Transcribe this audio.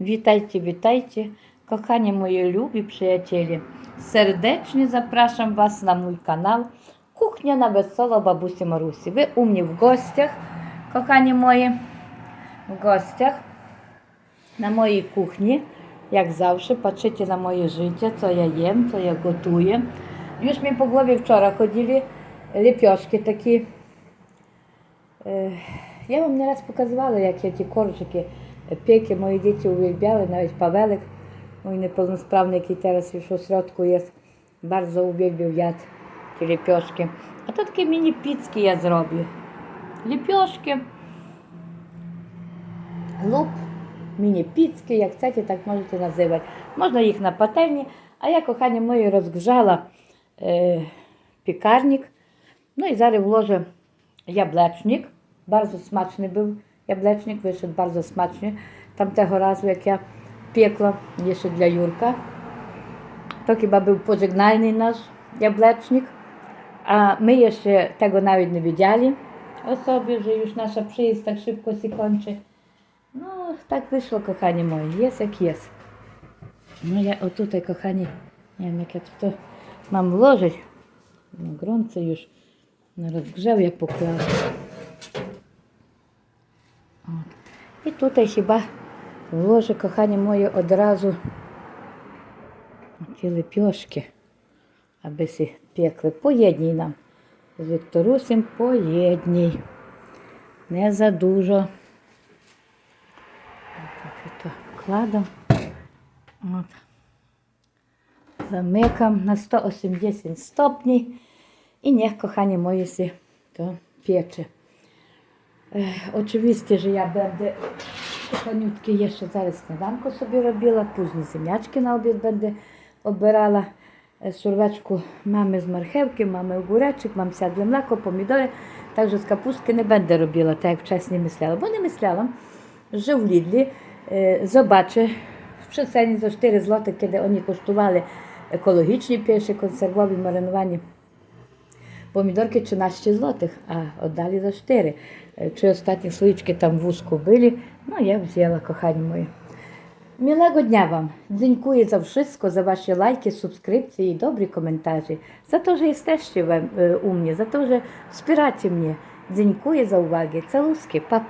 Witajcie, witajcie, kochani moi lubi przyjaciele. Serdecznie zapraszam Was na mój kanał Kuchnia na Wesoło Babusі Marusі. Ви у mnie w gościach, kochani moi, w gościach na mojej kuchni. Jak zawsze patrzycie na moje życie, co ja jem, co ja gotuję. Już mi po głowie wczoraj chodzili лепешки такі. Е, Я вам не раз показувала, як я ті коржики пеки, мої діти увільбяли, навіть Павелик, мій неповносправний, який зараз в осередку є, дуже увільбив яд ті лепешки. А то такі міні-піцки я зроблю. Лепешки, луп, міні-піцки, як хочете, так можете називати. Можна їх на пательні, а я, кохані мої, розгружала е, пікарник. Ну і зараз вложу яблечник. Bardzo смачний був яблечник, вийшов дуже смачний. Там того разу, як я пекла, є ще для Юрка. То хіба був пожигнальний наш яблечник. А ми ще tego навіть не widzieli особі, że już nasza przyjazd tak szybko się kończy. No, tak wyszło, kochani moi. Jest jak jest. No ja o tutaj, kochani, nie wiem jak ja to mam włożyć. No, gorąco już na rozgrzew я поклала. І тут я хіба вложу, кохані мої, одразу ті лепьошки, аби сі пекли. Поєдній нам. З Вікторусем поєдній. Не задужо. Так, це кладом. От. Замикам на 180 стопнів. І niech, kochani moje, się to piecze. E, jeszcze zaraz śniadanko sobie robiła, później ziemniaczki na obiad będę obierała. E, Surweczku mamy z marchewki, mamy ogóreczek, mam siadle mleko, pomidory, także z kapustki nie będę robiła tak jak wcześniej myślałam, bo nie myślałam, że w Lidli e, zobaczę w przecenie za 4 zł, kiedy oni kosztowali ekologiczni pierwsze, konserwowi, marynowani Помідорки 13 злотих, а віддали за 4. Чи останні слоїчки там в узку були, ну я взяла, кохані мої. Милого дня вам. Dziękuję za wszystko, za wasze lajki, subskrypcje i dobre komentarze. Za to, że jesteście we, e, u mnie, za to, że wspieracie mnie. Dziękuję za uwagę. Całuski. Pa,